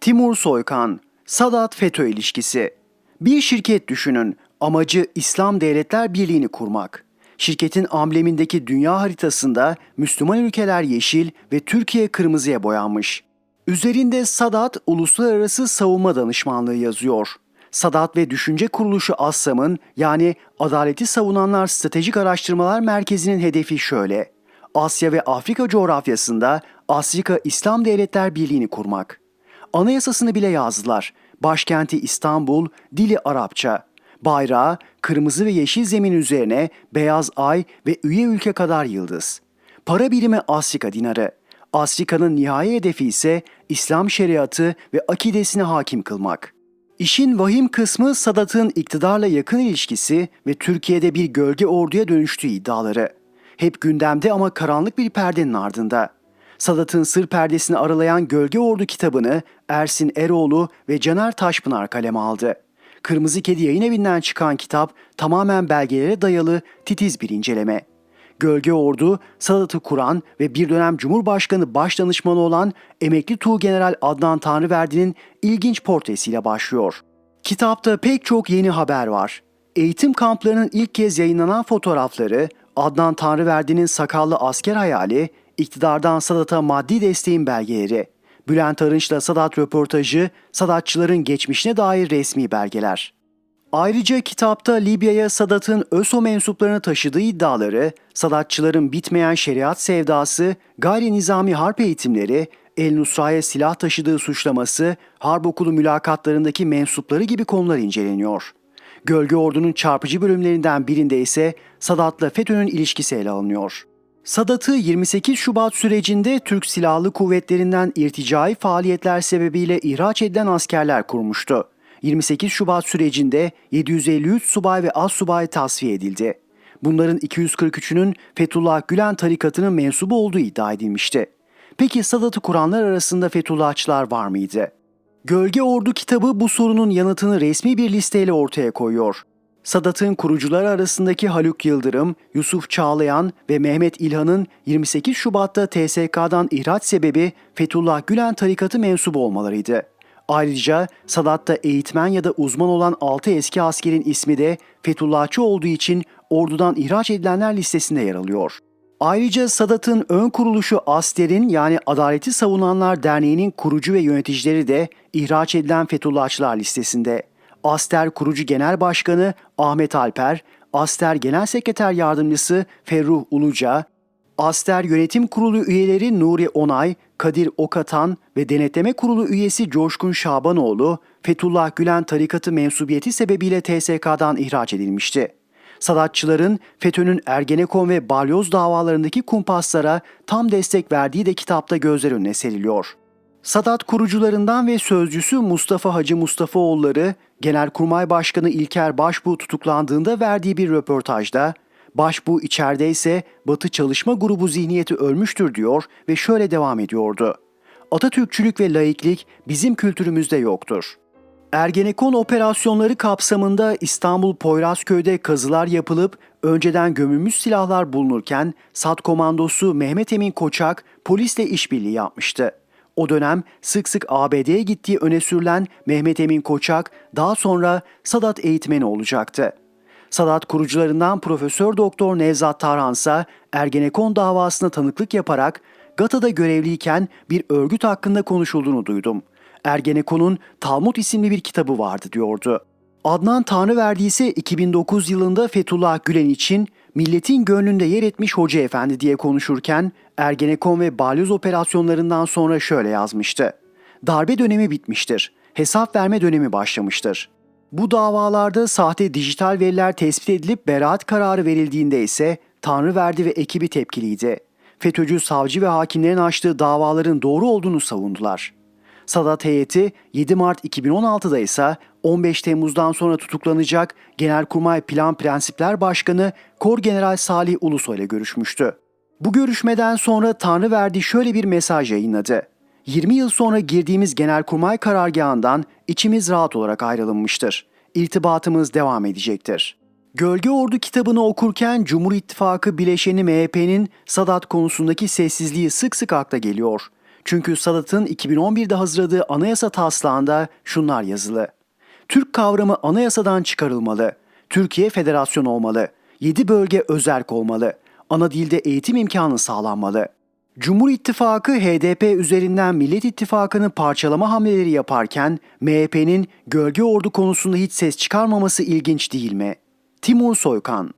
Timur Soykan, Sadat FETÖ ilişkisi. Bir şirket düşünün, amacı İslam Devletler Birliği'ni kurmak. Şirketin amblemindeki dünya haritasında Müslüman ülkeler yeşil ve Türkiye kırmızıya boyanmış. Üzerinde Sadat Uluslararası Savunma Danışmanlığı yazıyor. Sadat ve Düşünce Kuruluşu ASSAM'ın yani Adaleti Savunanlar Stratejik Araştırmalar Merkezi'nin hedefi şöyle. Asya ve Afrika coğrafyasında Afrika İslam Devletler Birliği'ni kurmak. Anayasasını bile yazdılar. Başkenti İstanbul, dili Arapça. Bayrağı kırmızı ve yeşil zemin üzerine beyaz ay ve üye ülke kadar yıldız. Para birimi Afrika dinarı. Afrika'nın nihai hedefi ise İslam şeriatı ve akidesine hakim kılmak. İşin vahim kısmı Sadat'ın iktidarla yakın ilişkisi ve Türkiye'de bir gölge orduya dönüştüğü iddiaları. Hep gündemde ama karanlık bir perdenin ardında. Sadat'ın sır perdesini aralayan Gölge Ordu kitabını Ersin Eroğlu ve Caner Taşpınar kaleme aldı. Kırmızı Kedi yayın evinden çıkan kitap tamamen belgelere dayalı titiz bir inceleme. Gölge Ordu, Sadat'ı kuran ve bir dönem Cumhurbaşkanı Başdanışmanı olan emekli Tuğgeneral Adnan Tanrıverdi'nin ilginç portresiyle başlıyor. Kitapta pek çok yeni haber var. Eğitim kamplarının ilk kez yayınlanan fotoğrafları, Adnan Tanrıverdi'nin sakallı asker hayali, iktidardan Sadat'a maddi desteğin belgeleri, Bülent Arınç'la Sadat röportajı, Sadatçıların geçmişine dair resmi belgeler. Ayrıca kitapta Libya'ya Sadat'ın ÖSO mensuplarını taşıdığı iddiaları, Sadatçıların bitmeyen şeriat sevdası, gayri nizami harp eğitimleri, El Nusra'ya silah taşıdığı suçlaması, harp okulu mülakatlarındaki mensupları gibi konular inceleniyor. Gölge Ordu'nun çarpıcı bölümlerinden birinde ise Sadat'la FETÖ'nün ilişkisi ele alınıyor. Sadat'ı 28 Şubat sürecinde Türk Silahlı Kuvvetleri'nden irticai faaliyetler sebebiyle ihraç edilen askerler kurmuştu. 28 Şubat sürecinde 753 subay ve az subay tasfiye edildi. Bunların 243'ünün Fethullah Gülen tarikatının mensubu olduğu iddia edilmişti. Peki Sadat'ı kuranlar arasında Fethullahçılar var mıydı? Gölge Ordu kitabı bu sorunun yanıtını resmi bir listeyle ortaya koyuyor. Sadat'ın kurucuları arasındaki Haluk Yıldırım, Yusuf Çağlayan ve Mehmet İlhan'ın 28 Şubat'ta TSK'dan ihraç sebebi Fethullah Gülen tarikatı mensubu olmalarıydı. Ayrıca Sadat'ta eğitmen ya da uzman olan 6 eski askerin ismi de Fethullahçı olduğu için ordudan ihraç edilenler listesinde yer alıyor. Ayrıca Sadat'ın ön kuruluşu ASTER'in yani Adaleti Savunanlar Derneği'nin kurucu ve yöneticileri de ihraç edilen Fethullahçılar listesinde. Aster Kurucu Genel Başkanı Ahmet Alper, Aster Genel Sekreter Yardımcısı Ferruh Uluca, Aster Yönetim Kurulu üyeleri Nuri Onay, Kadir Okatan ve Denetleme Kurulu üyesi Coşkun Şabanoğlu, Fethullah Gülen tarikatı mensubiyeti sebebiyle TSK'dan ihraç edilmişti. Sadatçıların FETÖ'nün Ergenekon ve Balyoz davalarındaki kumpaslara tam destek verdiği de kitapta gözler önüne seriliyor. Sadat kurucularından ve sözcüsü Mustafa Hacı Mustafaoğulları, Genelkurmay Başkanı İlker Başbuğ tutuklandığında verdiği bir röportajda, Başbuğ içeride ise Batı Çalışma Grubu zihniyeti ölmüştür diyor ve şöyle devam ediyordu. Atatürkçülük ve laiklik bizim kültürümüzde yoktur. Ergenekon operasyonları kapsamında İstanbul Poyrazköy'de kazılar yapılıp önceden gömülmüş silahlar bulunurken SAT komandosu Mehmet Emin Koçak polisle işbirliği yapmıştı. O dönem sık sık ABD'ye gittiği öne sürülen Mehmet Emin Koçak daha sonra Sadat eğitmeni olacaktı. Sadat kurucularından Profesör Doktor Nevzat Tarhan ise Ergenekon davasına tanıklık yaparak GATA'da görevliyken bir örgüt hakkında konuşulduğunu duydum. Ergenekon'un Talmud isimli bir kitabı vardı diyordu. Adnan Tanrıverdi ise 2009 yılında Fethullah Gülen için milletin gönlünde yer etmiş hoca efendi diye konuşurken Ergenekon ve balyoz operasyonlarından sonra şöyle yazmıştı. Darbe dönemi bitmiştir. Hesap verme dönemi başlamıştır. Bu davalarda sahte dijital veriler tespit edilip beraat kararı verildiğinde ise Tanrıverdi ve ekibi tepkiliydi. FETÖ'cü savcı ve hakimlerin açtığı davaların doğru olduğunu savundular. Sadat heyeti 7 Mart 2016'da ise 15 Temmuz'dan sonra tutuklanacak Genelkurmay Plan Prensipler Başkanı Kor General Salih Ulusoy ile görüşmüştü. Bu görüşmeden sonra Tanrıverdi şöyle bir mesaj yayınladı. 20 yıl sonra girdiğimiz Genelkurmay karargahından içimiz rahat olarak ayrılınmıştır. İrtibatımız devam edecektir. Gölge Ordu kitabını okurken Cumhur İttifakı bileşeni MHP'nin Sadat konusundaki sessizliği sık sık akla geliyor. Çünkü Sadat'ın 2011'de hazırladığı anayasa taslağında şunlar yazılı. Türk kavramı anayasadan çıkarılmalı. Türkiye federasyon olmalı. 7 bölge özerk olmalı. Ana dilde eğitim imkanı sağlanmalı. Cumhur İttifakı HDP üzerinden Millet İttifakı'nı parçalama hamleleri yaparken MHP'nin gölge ordu konusunda hiç ses çıkarmaması ilginç değil mi? Timur Soykan